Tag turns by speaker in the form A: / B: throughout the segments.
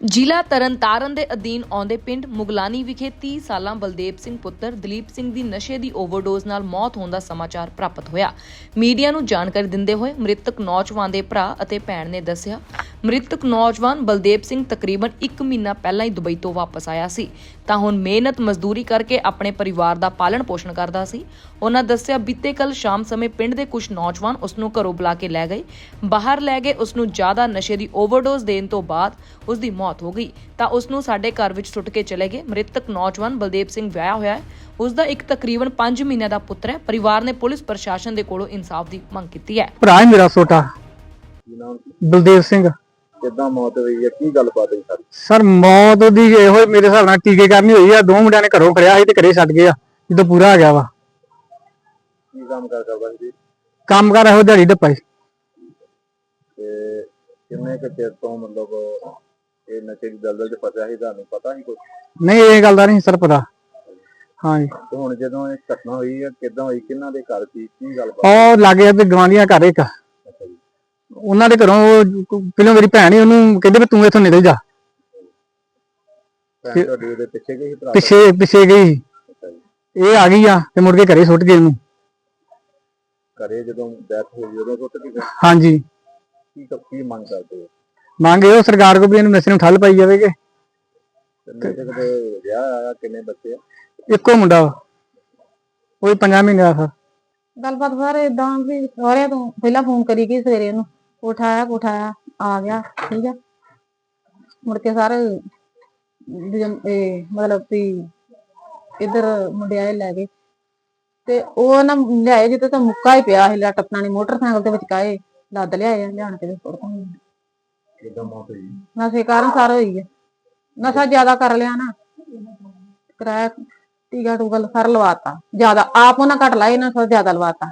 A: ਜ਼ਿਲ੍ਹਾ ਤਰਨਤਾਰਨ ਦੇ ਅਧੀਨ ਆਉਂਦੇ ਪਿੰਡ ਮੁਗਲਾਨੀ ਵਿਖੇ 30 ਸਾਲਾਂ ਬਲਦੇਵ ਸਿੰਘ ਪੁੱਤਰ ਦਲੀਪ ਸਿੰਘ ਦੀ ਨਸ਼ੇ ਦੀ ਓਵਰਡੋਜ਼ ਨਾਲ ਮੌਤ ਹੋਣ ਦਾ ਸਮਾਚਾਰ ਪ੍ਰਾਪਤ ਹੋਇਆ। ਮੀਡੀਆ ਨੂੰ ਜਾਣਕਾਰੀ ਦਿੰਦੇ ਹੋਏ ਮ੍ਰਿਤਕ ਨੌਜਵਾਨ ਦੇ ਭਰਾ ਅਤੇ ਭੈਣ ਨੇ ਦੱਸਿਆ ਮ੍ਰਿਤਕ ਨੌਜਵਾਨ ਬਲਦੇਵ ਸਿੰਘ ਤਕਰੀਬਨ 1 ਮਹੀਨਾ ਪਹਿਲਾਂ ਹੀ ਦੁਬਈ ਤੋਂ ਵਾਪਸ ਆਇਆ ਸੀ। ਤਾਂ ਹੁਣ ਮਿਹਨਤ ਮਜ਼ਦੂਰੀ ਕਰਕੇ ਆਪਣੇ ਪਰਿਵਾਰ ਦਾ ਪਾਲਣ ਪੋਸ਼ਣ ਕਰਦਾ ਸੀ। ਉਹਨਾਂ ਦੱਸਿਆ ਬੀਤੇ ਕੱਲ ਸ਼ਾਮ ਸਮੇਂ ਪਿੰਡ ਦੇ ਕੁਝ ਨੌਜਵਾਨ ਉਸ ਨੂੰ ਘਰੋਂ ਬੁਲਾ ਕੇ ਲੈ ਗਏ। ਬਾਹਰ ਲੈ ਗਏ ਉਸ ਨੂੰ ਜ਼ਿਆਦਾ ਨਸ਼ੇ ਦੀ ਓਵਰਡੋਜ਼ ਦੇਣ ਤੋਂ ਬਾਅਦ ਉਸ ਦੀ ਮੌਤ ਹੋ ਗਈ। ਤਾਂ ਉਸ ਨੂੰ ਸਾਡੇ ਘਰ ਵਿੱਚ ਸੁੱਟ ਕੇ ਚਲੇ ਗਏ। ਮ੍ਰਿਤਕ ਨੌਜਵਾਨ ਬਲਦੇਵ ਸਿੰਘ ਵਿਆਹਿਆ ਹੋਇਆ ਹੈ। ਉਸ ਦਾ ਇੱਕ ਤਕਰੀਬਨ 5 ਮਹੀਨਿਆਂ ਦਾ ਪੁੱਤਰ ਹੈ। ਪਰਿਵਾਰ ਨੇ ਪੁਲਿਸ ਪ੍ਰਸ਼ਾਸਨ ਦੇ ਕੋਲੋਂ ਇਨਸਾਫ ਦੀ ਮੰਗ ਕੀਤੀ ਹੈ।
B: ਭਰਾ ਹੈ ਮੇਰਾ ਛੋਟਾ? ਬਲਦੇਵ ਸਿੰਘ।
C: ਕਿੱਦਾਂ ਮੌਤ ਹੋਈ ਹੈ ਕੀ ਗੱਲਬਾਤ ਹੋਈ ਸਾਰੀ?
B: ਸਰ ਮੌਤ ਦੀ ਇਹੋ ਮੇਰੇ ਹਿਸਾਬ ਨਾਲ ਟੀਕੇ ਕਰਨੀ ਹੋਈ ਆ ਦੋ ਮੁੰਡਿਆਂ ਨੇ ਘਰੋਂ ਕਰਿਆ ਸੀ ਤੇ ਘਰੇ ਛੱਡ ਗਏ ਆ ਜਦੋਂ ਪੂਰਾ ਆ ਗਿਆ ਵਾ।
C: ਕੀ ਕੰਮ ਕਰ ਕਰਦਾ ਸੀ?
B: ਕੰਮ ਕਰ ਇਹੋ ਦਿਹਾੜੀ ਡੱਪਾ ਸੀ
C: ਤੇ ਕਿੰਨੇ ਕੁ ਚਿਰ ਤੋਂ ਮਤਲਬ ਇਹ ਨਸ਼ੇ ਦੀ ਦਲਦਲ 'ਚ ਫਸਿਆ ਸੀ ਤੁਹਾਨੂੰ ਪਤਾ ਨਹੀਂ ਕੁਝ
B: ਨਹੀਂ ਇਹ ਗੱਲ ਦਾ ਨਹੀਂ ਸਰ ਪਤਾ। ਹਾਂਜੀ।
C: ਹੁਣ ਜਦੋਂ ਇਹ ਘਟਨਾ ਹੋਈ ਹੈ ਕਿੱਦਾਂ ਹੋਈ ਕਿਹਨਾਂ ਦੇ ਘਰ ਸੀ ਕੀ ਗੱਲਬਾਤ?
B: ਉਹ ਲਾਗੇ ਤੇ ਗਵਾਂਢੀਆਂ ਘਰ ਇੱਕ। ਉਹਨਾਂ ਦੇ ਘਰੋਂ ਪਹਿਲਾਂ ਮੇਰੀ ਭੈਣ ਸੀ ਉਹਨੂੰ ਕਹਿੰਦੇ ਵੀ ਤੂੰ ਇੱਥੋਂ ਨਿਕਲ ਜਾ।
C: ਭੈਣ ਤੁਹਾਡੀ ਉਹਦੇ ਪਿੱਛੇ ਗਈ ਭਰਾ
B: ਪਿੱਛੇ ਪਿੱਛੇ ਗਈ ਇਹ ਆ ਗਈ ਆ ਤੇ ਮੁੜ ਕੇ ਘਰੇ ਸੁੱਟ ਗਏ ਉਹਨੂੰ।
C: ਘਰੇ ਜਦੋਂ ਡੈਥ ਹੋਈ ਉਦੋਂ ਸੁੱਟ ਗਏ?
B: ਹਾਂਜੀ।
C: ਕੀ ਕੀ ਮੰਗ ਕਰਦੇ ਹੋ?
B: ਮੰਗ ਇਹੋ ਸਰਕਾਰ ਕੋਲ ਵੀ ਇਹਨੂੰ ਨਸ਼ੇ ਨੂੰ ਠੱਲ ਪਾਈ ਜਾਵੇ ਕਿ
C: ਤੇ ਨਸ਼ੇ ਕਦੇ ਵਿਆਹ ਆਇਆ ਕਿੰਨੇ ਬੱਚੇ ਆ?
B: ਇੱਕੋ ਮੁੰਡਾ ਵਾ। ਉਹ ਵੀ ਪੰਜਾਂ ਮਹੀਨੇ ਦਾ। ਸਰ
D: ਗੱਲਬਾਤ ਸਰ ਇਦਾਂ ਵੀ ਸਾਰਿਆਂ ਤੋਂ ਪਹਿਲਾਂ ਫੋਨ ਕਰੀ ਗਈ ਸਵੇਰੇ ਉਹਨੂੰ। ਉਠਾਇਆ ਉਠਾਇਆ ਆ ਗਿਆ ਠੀਕ ਆ ਮੁੜ ਕੇ ਸਾਰੇ ਇਹ ਮਤਲਬ ਵੀ ਇਧਰ ਮੁੰਡਿਆਏ ਲੈ ਗਏ। ਤੇ ਉਹ ਨਾ ਲਿਆਏ ਜਿੱਤੇ ਤਾਂ ਮੁੱਕਾ ਹੀ ਪਿਆ ਸੀ ਲੱਟ ਆਪਣਾ ਨੇ ਮੋਟਰਸਾਈਕਲ ਤੇ ਵਿਚਕਾਏ ਲੱਦ ਲਿਆਏ ਲਿਆਣ ਕੇ ਤੇ ਸੁੱਟ ਦਿੱਤਾ।
C: ਕਿੱਦਾਂ ਮੌਤ ਹੋਈ?
D: ਨਸ਼ੇ ਕਾਰਨ ਸਾਰਾ ਹੋਈ ਹੈ ਨਸ਼ਾ ਜ਼ਿਆਦਾ ਕਰ ਲਿਆ ਨਾ। ਕਿਰਾਇਆ ਟੀਕਾ ਟੂਕਾ ਸਾਰਾ ਲਵਾਤਾ ਜ਼ਿਆਦਾ ਆਪ ਉਹਨਾਂ ਘੱਟ ਲਾਏ ਨਾ ਸਾਰਾ ਜ਼ਿਆਦਾ ਲਵਾਤਾ।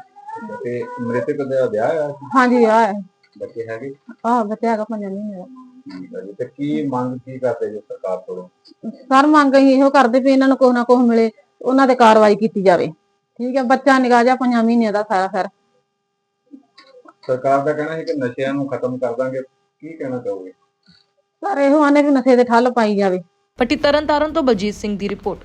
C: ਤੇ ਮ੍ਰਿਤਕ ਦਾ ਵਿਆਹ ਆਇਆ ਸੀ?
D: ਹਾਂਜੀ ਆ ਹੈ
C: ਬੱਚੇ ਹੈਗੇ?
D: ਆਹ ਬੱਚਾ ਹੈਗਾ ਪੰਜਾਂ ਮਹੀਨੇ ਦਾ।
C: ਠੀਕ ਹੈ ਜੀ। ਤੇ ਕੀ ਮੰਗ ਕੀ ਕਰਦੇ ਜੀ ਸਰਕਾਰ ਕੋਲੋਂ?
D: ਸਰ ਮੰਗ ਅਸੀਂ ਇਹੋ ਕਰਦੇ ਵੀ ਇਹਨਾਂ ਨੂੰ ਕੁਛ ਨਾ ਕੁਛ ਮਿਲੇ ਉਹਨਾਂ ਤੇ ਕਾਰਵਾਈ ਕੀਤੀ ਜਾਵੇ। ਠੀਕ ਹੈ ਬੱਚਾ ਨਿਗਾਹ ਜਾ ਪੰਜਾਂ ਮਹੀਨਿਆਂ ਦਾ ਸਾਰਾ ਫਿਰ
C: ਸਰਕਾਰ ਦਾ ਕਹਿਣਾ ਹੈ ਕਿ ਨਸ਼ਿਆਂ ਨੂੰ ਖਤਮ ਕਰ ਦਾਂਗੇ। ਕੀ ਕਹਿਣਾ ਚਾਹੋਗੇ?
D: ਸਰ ਇਹੋ ਆਨੇ ਵੀ ਨਸ਼ੇ ਤੇ ਠੱਲ ਪਾਈ ਜਾਵੇ।
A: ਪੱਟੀ ਤਰਨਤਾਰਨ ਤੋਂ ਬਲਜੀਤ ਸਿੰਘ ਦੀ ਰਿਪੋਰਟ।